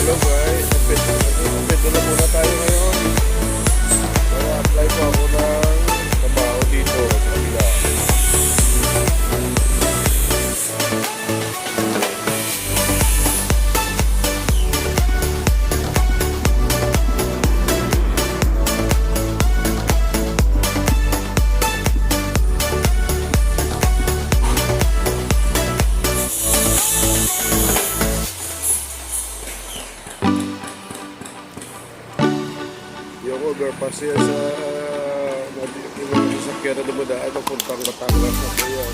Hello guys, update, update na muna tayo. yung overpass sa uh, mga sasakyan na dumadaan na puntang Batangas na kaya